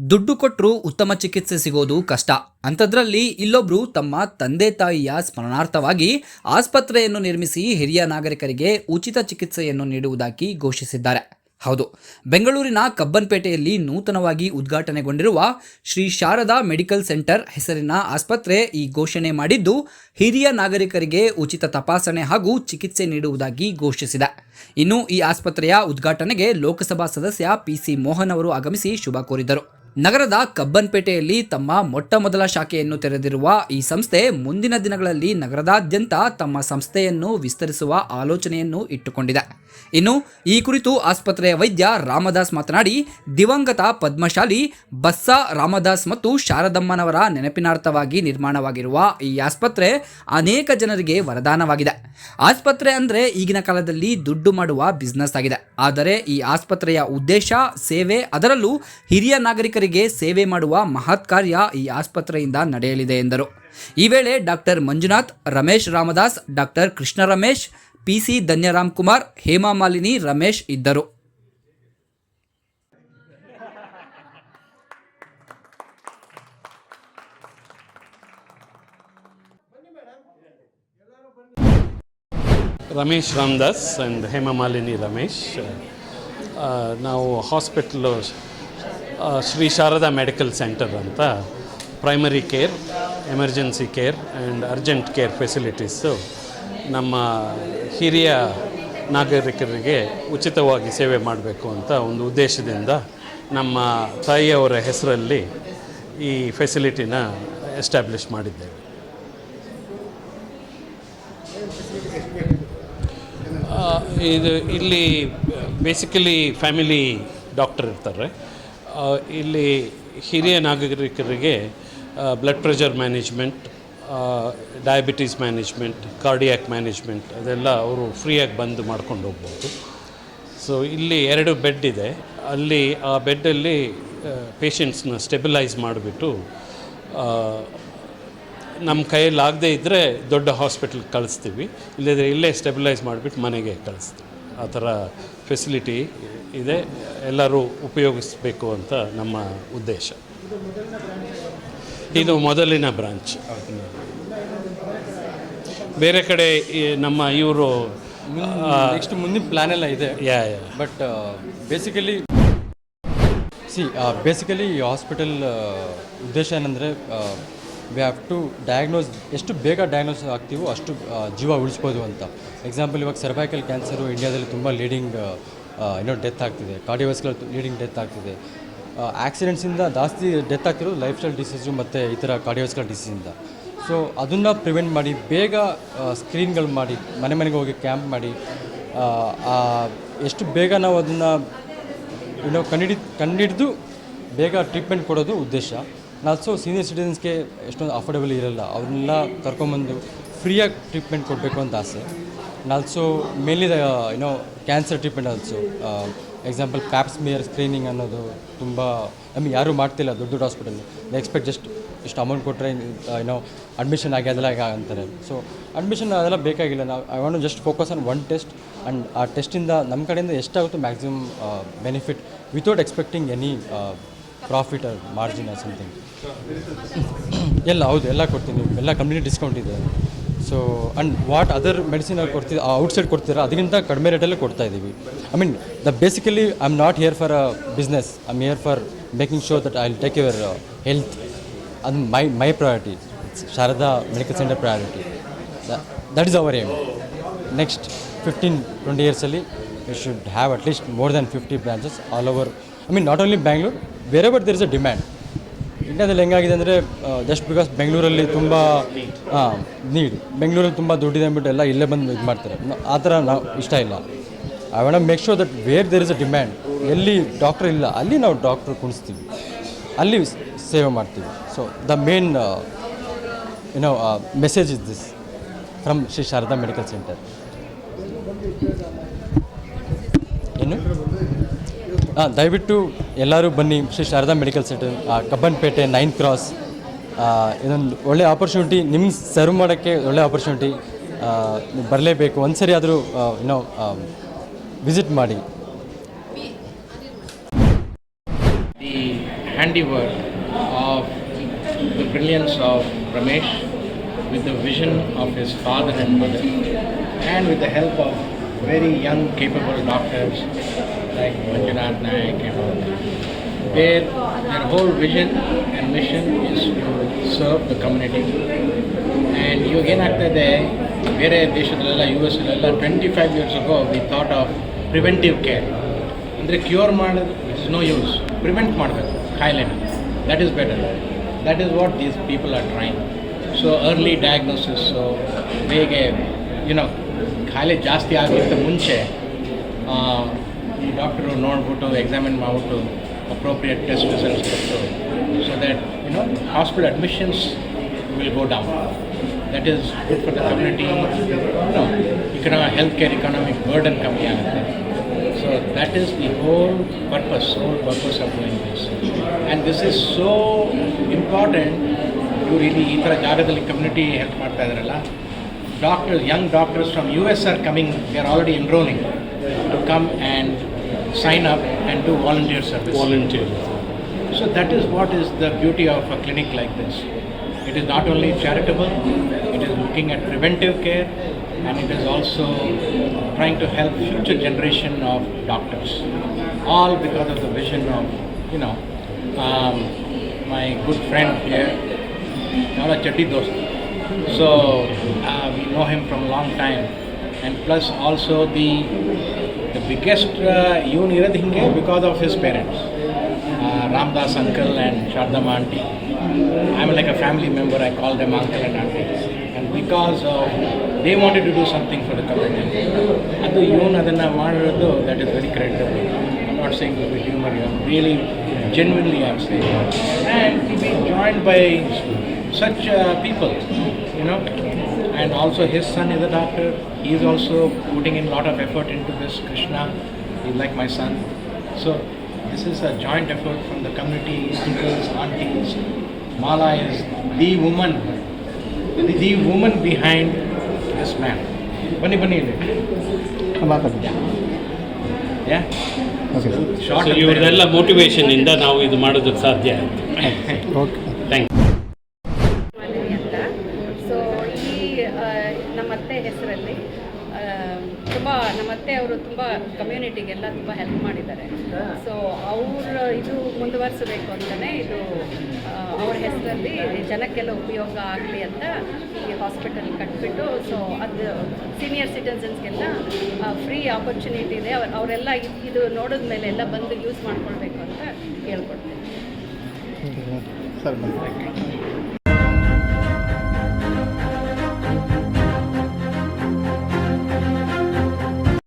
ದುಡ್ಡು ಕೊಟ್ಟರು ಉತ್ತಮ ಚಿಕಿತ್ಸೆ ಸಿಗೋದು ಕಷ್ಟ. ಅಂಥದ್ರಲ್ಲಿ ಇಲ್ಲೊಬ್ರು ತಮ್ಮ ತಂದೆ ತಾಯಿಯ ಸ್ಮರಣಾರ್ಥವಾಗಿ ಆಸ್ಪತ್ರೆಯನ್ನು ನಿರ್ಮಿಸಿ ಹಿರಿಯ ನಾಗರಿಕರಿಗೆ ಉಚಿತ ಚಿಕಿತ್ಸೆಯನ್ನು ನೀಡುವುದಾಗಿ ಘೋಷಿಸಿದ್ದಾರೆ. ಹೌದು, ಬೆಂಗಳೂರಿನ ಕಬ್ಬನ್ಪೇಟೆಯಲ್ಲಿ ನೂತನವಾಗಿ ಉದ್ಘಾಟನೆಗೊಂಡಿರುವ ಶ್ರೀ ಶಾರದಾ ಮೆಡಿಕಲ್ ಸೆಂಟರ್ ಹೆಸರಿನ ಆಸ್ಪತ್ರೆ ಈ ಘೋಷಣೆ ಮಾಡಿದ್ದು, ಹಿರಿಯ ನಾಗರಿಕರಿಗೆ ಉಚಿತ ತಪಾಸಣೆ ಹಾಗೂ ಚಿಕಿತ್ಸೆ ನೀಡುವುದಾಗಿ ಘೋಷಿಸಿದೆ. ಇನ್ನು ಈ ಆಸ್ಪತ್ರೆಯ ಉದ್ಘಾಟನೆಗೆ ಲೋಕಸಭಾ ಸದಸ್ಯ ಪಿಸಿ ಮೋಹನ್ ಅವರು ಆಗಮಿಸಿ ಶುಭ ಕೋರಿದರು. ನಗರದ ಕಬ್ಬನ್ಪೇಟೆಯಲ್ಲಿ ತಮ್ಮ ಮೊಟ್ಟ ಮೊದಲ ಶಾಖೆಯನ್ನು ತೆರೆದಿರುವ ಈ ಸಂಸ್ಥೆ ಮುಂದಿನ ದಿನಗಳಲ್ಲಿ ನಗರದಾದ್ಯಂತ ತಮ್ಮ ಸಂಸ್ಥೆಯನ್ನು ವಿಸ್ತರಿಸುವ ಆಲೋಚನೆಯನ್ನು ಇಟ್ಟುಕೊಂಡಿದೆ. ಇನ್ನು ಈ ಕುರಿತು ಆಸ್ಪತ್ರೆಯ ವೈದ್ಯ ರಾಮದಾಸ್ ಮಾತನಾಡಿ, ದಿವಂಗತ ಪದ್ಮಶಾಲಿ ಬಸ್ಸ ರಾಮದಾಸ್ ಮತ್ತು ಶಾರದಮ್ಮನವರ ನೆನಪಿನಾರ್ಥವಾಗಿ ನಿರ್ಮಾಣವಾಗಿರುವ ಈ ಆಸ್ಪತ್ರೆ ಅನೇಕ ಜನರಿಗೆ ವರದಾನವಾಗಿದೆ. ಆಸ್ಪತ್ರೆ ಅಂದರೆ ಈಗಿನ ಕಾಲದಲ್ಲಿ ದುಡ್ಡು ಮಾಡುವ ಬಿಸ್ನೆಸ್ ಆಗಿದೆ. ಆದರೆ ಈ ಆಸ್ಪತ್ರೆಯ ಉದ್ದೇಶ, ಸೇವೆ ಅದರಲ್ಲೂ ಹಿರಿಯ ನಾಗರಿಕರಿಗೆ ಸೇವೆ ಮಾಡುವ ಮಹತ್ ಕಾರ್ಯ ಈ ಆಸ್ಪತ್ರೆಯಿಂದ ನಡೆಯಲಿದೆ ಎಂದರು. ಈ ವೇಳೆ doctor Manjunath, Ramesh Ramdas, doctor Krishna Ramesh PC Dhanyaram Kumar, Hema Malini, Ramesh ಇದ್ದರು. ರಮೇಶ್ ರಾಮದಾಸ್ ಆ್ಯಂಡ್ ಹೇಮಮಾಲಿನಿ ರಮೇಶ್. ನಾವು hospital Shri Sharada medical centre ಅಂತ primary care emergency care and urgent care facilities ನಮ್ಮ ಹಿರಿಯ ನಾಗರಿಕರಿಗೆ ಉಚಿತವಾಗಿ ಸೇವೆ ಮಾಡಬೇಕು ಅಂತ ಒಂದು ಉದ್ದೇಶದಿಂದ ನಮ್ಮ ತಾಯಿಯವರ ಹೆಸರಲ್ಲಿ ಈ ಫೆಸಿಲಿಟಿನ ಎಸ್ಟಾಬ್ಲಿಷ್ ಮಾಡಿದ್ದೇವೆ ಇದು ಇಲ್ಲಿ ಬೇಸಿಕಲಿ ಫ್ಯಾಮಿಲಿ ಡಾಕ್ಟರ್ ಇರ್ತಾರೆ. ಇಲ್ಲಿ ಹಿರಿಯ ನಾಗರಿಕರಿಗೆ blood pressure management diabetes management cardiac management ಅದೆಲ್ಲ ಅವರು ಫ್ರೀಯಾಗಿ ಬಂದು ಮಾಡ್ಕೊಂಡು ಹೋಗ್ಬೋದು. ಸೊ ಇಲ್ಲಿ ಎರಡು ಬೆಡ್ ಇದೆ. ಅಲ್ಲಿ ಆ ಬೆಡ್ಡಲ್ಲಿ ಪೇಷಂಟ್ಸ್ನ ಸ್ಟೆಬಿಲೈಸ್ ಮಾಡಿಬಿಟ್ಟು ನಮ್ಮ ಕೈಯಲ್ಲಾಗದೇ ಇದ್ದರೆ ದೊಡ್ಡ ಹಾಸ್ಪಿಟ್ಲ್ಗೆ ಕಳಿಸ್ತೀವಿ. ಇಲ್ಲದ್ರೆ ಇಲ್ಲೇ ಸ್ಟೆಬಿಲೈಸ್ ಮಾಡಿಬಿಟ್ಟು ಮನೆಗೆ ಕಳಿಸ್ತೀವಿ. ಆ ಥರ ಫೆಸಿಲಿಟಿ ಇದೆ ಎಲ್ಲರೂ ಉಪಯೋಗಿಸಬೇಕು ಅಂತ ನಮ್ಮ ಉದ್ದೇಶ. ಇದು ಮೊದಲಿನ ಬ್ರಾಂಚ್. ಬೇರೆ ಕಡೆ ಈ ನಮ್ಮ ಇವರು ನೆಕ್ಸ್ಟ್ ಮುಂದಿನ ಪ್ಲ್ಯಾನ್ ಎಲ್ಲ ಇದೆ. Yeah yeah. But basically C basically ಈ ಹಾಸ್ಪಿಟಲ್ ಉದ್ದೇಶ ಏನಂದರೆ ವಿ ಹ್ಯಾವ್ ಟು ಡಯಾಗ್ನೋಸ್ ಎಷ್ಟು ಬೇಗ ಡಯಾಗ್ನೋಸ್ ಆಗ್ತೀವೋ ಅಷ್ಟು ಆ, ಜೀವ ಉಳಿಸ್ಬೋದು ಅಂತ. ಎಕ್ಸಾಂಪಲ್ ಇವಾಗ ಸರ್ವೈಕಲ್ ಕ್ಯಾನ್ಸರು ಇಂಡಿಯಾದಲ್ಲಿ ತುಂಬ ಲೀಡಿಂಗ್ ಏನೋ ಡೆತ್ ಆಗ್ತಿದೆ. ಕಾರ್ಡಿಯೋವಸ್ಕುಲರ್ ಲೀಡಿಂಗ್ ಡೆತ್ ಆಗ್ತಿದೆ. ಆಕ್ಸಿಡೆಂಟ್ಸಿಂದ ಜಾಸ್ತಿ ಡೆತ್ ಆಗ್ತಿರೋದು ಲೈಫ್ ಸ್ಟೈಲ್ ಡಿಸೀಸು ಮತ್ತು ಈ ಥರ ಕಾರ್ಡಿಯೋಸ್ಕಲ್ ಡಿಸೀಸಿಂದ ಸೊ ಅದನ್ನು ಪ್ರಿವೆಂಟ್ ಮಾಡಿ, ಬೇಗ ಸ್ಕ್ರೀನ್ಗಳು ಮಾಡಿ, ಮನೆ ಮನೆಗೆ ಹೋಗಿ ಕ್ಯಾಂಪ್ ಮಾಡಿ ಎಷ್ಟು ಬೇಗ ನಾವು ಅದನ್ನು ಏನೋ ಕಂಡಿಡಿ, ಕಂಡಿಡಿದು ಬೇಗ ಟ್ರೀಟ್ಮೆಂಟ್ ಕೊಡೋದು ಉದ್ದೇಶ. ಆಲ್ಸೋ ಸೀನಿಯರ್ ಸಿಟಿಸನ್ಸ್ಗೆ ಎಷ್ಟೊಂದು ಅಫೋರ್ಡೆಬಲ್ ಇರಲ್ಲ ಅವ್ರನ್ನೆಲ್ಲ ಕರ್ಕೊಂಬಂದು ಫ್ರೀಯಾಗಿ ಟ್ರೀಟ್ಮೆಂಟ್ ಕೊಡಬೇಕು ಅಂತ ಆಸೆ. ಆಲ್ಸೋ ಮೇನ್ಲಿ ಏನೋ cancer treatment also example pap smear screening ಅನ್ನೋದು ತುಂಬ ಮೀನ್ ಯಾರೂ ಮಾಡ್ತಿಲ್ಲ ದೊಡ್ಡ ದೊಡ್ಡ ಹಾಸ್ಪಿಟಲ್ ಎಕ್ಸ್ಪೆಕ್ಟ್ ಜಸ್ಟ್ ಇಷ್ಟು ಅಮೌಂಟ್ ಕೊಟ್ಟರೆ ಏನೋ ಅಡ್ಮಿಷನ್ ಆಗಿ ಅದೆಲ್ಲ ಆಗ ಅಂತಾರೆ. ಸೊ ಅಡ್ಮಿಷನ್ ಅದೆಲ್ಲ ಬೇಕಾಗಿಲ್ಲ. ನಾವು I want just focus on one test and ಆ ಟೆಸ್ಟಿಂದ ನಮ್ಮ ಕಡೆಯಿಂದ ಎಷ್ಟಾಗುತ್ತೋ maximum benefit without expecting any profit or margin something ಎಲ್ಲ ಹೌದು, ಎಲ್ಲ ಕೊಡ್ತೀನಿ. ಎಲ್ಲ ಕಂಪ್ನಿ ಡಿಸ್ಕೌಂಟ್ ಇದೆ. So and what other medicine ಕೊಡ್ತೀವಿ ಔಟ್ಸೈಡ್ ಕೊಡ್ತೀರಾ ಅದಕ್ಕಿಂತ ಕಡಿಮೆ ರೇಟಲ್ಲೇ ಕೊಡ್ತಾ ಇದ್ದೀವಿ I mean the basically I am not here for a business I am here for making sure that I will take your health ಅದು my my priority Sharada medical centre priority that is our aim next fifteen twenty ಇಯರ್ಸಲ್ಲಿ you should have at least more than fifty branches all over I mean not only Bangalore ಬೇರೆ but there is a demand ಇಂಡಿಯಾದಲ್ಲಿ ಹೆಂಗಾಗಿದೆ ಅಂದರೆ just because ಬೆಂಗಳೂರಲ್ಲಿ ತುಂಬ ಹಾಂ need ಬೆಂಗಳೂರಲ್ಲಿ ತುಂಬ ದುಡ್ಡಿದೆ ಅಂದ್ಬಿಟ್ಟು ಎಲ್ಲ ಇಲ್ಲೇ ಬಂದು ಇದು ಮಾಡ್ತಾರೆ. ಆ ಥರ ನಾವು ಇಷ್ಟ ಇಲ್ಲ. I want make sure that where there is a demand ಎಲ್ಲಿ ಡಾಕ್ಟ್ರ್ ಇಲ್ಲ, ಅಲ್ಲಿ ನಾವು ಡಾಕ್ಟ್ರ್ ಕುಣಿಸ್ತೀವಿ. ಅಲ್ಲಿ ಸೇವೆ ಮಾಡ್ತೀವಿ. So the main you know message is this from Shri Sharada medical centre ಏನು ಹಾಂ ದಯವಿಟ್ಟು ಎಲ್ಲರೂ ಬನ್ನಿ Shri Sharada medical centre Cubbonpet, nine cross ಇದೊಂದು ಒಳ್ಳೆಯ ಆಪರ್ಚುನಿಟಿ ನಿಮ್ಗೆ ಸರ್ವ್ ಮಾಡೋಕ್ಕೆ ಒಳ್ಳೆ ಆಪರ್ಚುನಿಟಿ ಬರಲೇಬೇಕು. ಒಂದು ಸರಿ ಆದರೂ ವಿಸಿಟ್ ಮಾಡಿ. The handiwork of the brilliance of Ramesh with the vision of this father and mother and with the help of very young capable doctors like Manjunath Naik and all their, their whole vision and mission is to serve the community. And ಇವಾಗ ಏನಾಗ್ತದೆ ಬೇರೆ ದೇಶದಲ್ಲೆಲ್ಲ U S ಅಲ್ಲೆಲ್ಲ twenty five years ago we thought of preventive care ಅಂದರೆ cure ಮಾಡೋದು it's no use prevent ಮಾಡಬೇಕು ಕಾಯಿಲೆನ that is better that is what these people are trying so early diagnosis ಹೇಗೆ you know ಕಾಯಿಲೆ ಜಾಸ್ತಿ ಆಗಿದ್ದ ಮುಂಚೆ ಈ ಈ ಡಾಕ್ಟರು ನೋಡ್ಬಿಟ್ಟು ಎಕ್ಸಾಮಿನ್ ಮಾಡಿಬಿಟ್ಟು ಅಪ್ರೋಪ್ರಿಯೇಟ್ ಟೆಸ್ಟ್ ರಿಸಲ್ಟ್ಸ್ ಕೊಟ್ಟು so that you know hospital admissions will go down that is good for the community ಈ ಹೆಲ್ತ್ ಕೇರ್ ಇಕಾನಮಿಕ್ ಬರ್ಡನ್ ಕಮ್ಮಿ ಆಗುತ್ತೆ. So that is the whole purpose whole purpose of mine place and this is so important ಇವರು ಇಲ್ಲಿ ಈ ಥರ ಜಾಗದಲ್ಲಿ community help ಮಾಡ್ತಾ ಇದ್ರಲ್ಲ doctors, young doctors from US are coming, they are already enrolling to come and sign up and do volunteer service. Volunteer. So that is what is the beauty of a clinic like this. It is not only charitable, it is looking at preventive care, and it is also trying to help future generation of doctors. All because of the vision of, you know, um, my good friend here, Nala Chatti Dost. So uh, we know him from a long time. And plus also the the biggest uh, ಇವನು ಇರೋದು ಹಿಂಗೆ because of his parents Ramdas uncle and Shardama auntie. I'm like a family member, I call them uncle and auntie. And because of, they wanted to do something for the community. ಅದು ಇವನು ಅದನ್ನು ಮಾಡಿರೋದು that is very creditable. I'm not saying with humor, I'm really, genuinely I'm saying. And to be joined by such uh, people, you know. And also his son is a doctor. He is also putting in a lot of effort into this, Krishna. He's like my son. So this is a joint effort from the community, uncles, aunties. Mala is the woman, the, the woman behind this man. Bunny bunny. Yeah. Short so and ಇವರೆಲ್ಲ ಮೋಟಿವೇಶನಿಂದ ನಾವು ಇದು ಮಾಡೋದಕ್ಕೆ ಸಾಧ್ಯ ಆಯಿತು thank Malini ತುಂಬ, ನಮ್ಮ ಅತ್ತೆ ಅವರು ತುಂಬ ಕಮ್ಯುನಿಟಿಗೆಲ್ಲ ತುಂಬ ಹೆಲ್ಪ್ ಮಾಡಿದ್ದಾರೆ. ಸೊ ಅವ್ರ ಇದು ಮುಂದುವರಿಸಬೇಕು ಅಂತಲೇ ಇದು ಅವ್ರ ಹೆಸರಲ್ಲಿ ಜನಕ್ಕೆಲ್ಲ ಉಪಯೋಗ ಆಗಲಿ ಅಂತ ಈ ಹಾಸ್ಪಿಟಲ್ ಕಟ್ಬಿಟ್ಟು ಸೊ ಅದು ಸೀನಿಯರ್ ಸಿಟಿಸನ್ಸ್ಗೆಲ್ಲ ಫ್ರೀ ಆಪರ್ಚುನಿಟಿ ಇದೆ. ಅವ್ರು, ಅವರೆಲ್ಲ ಇದು ನೋಡಿದ ಮೇಲೆ ಎಲ್ಲ ಬಂದು ಯೂಸ್ ಮಾಡ್ಕೊಳ್ಬೇಕು ಅಂತ ಹೇಳ್ಕೊಡ್ತೀನಿ.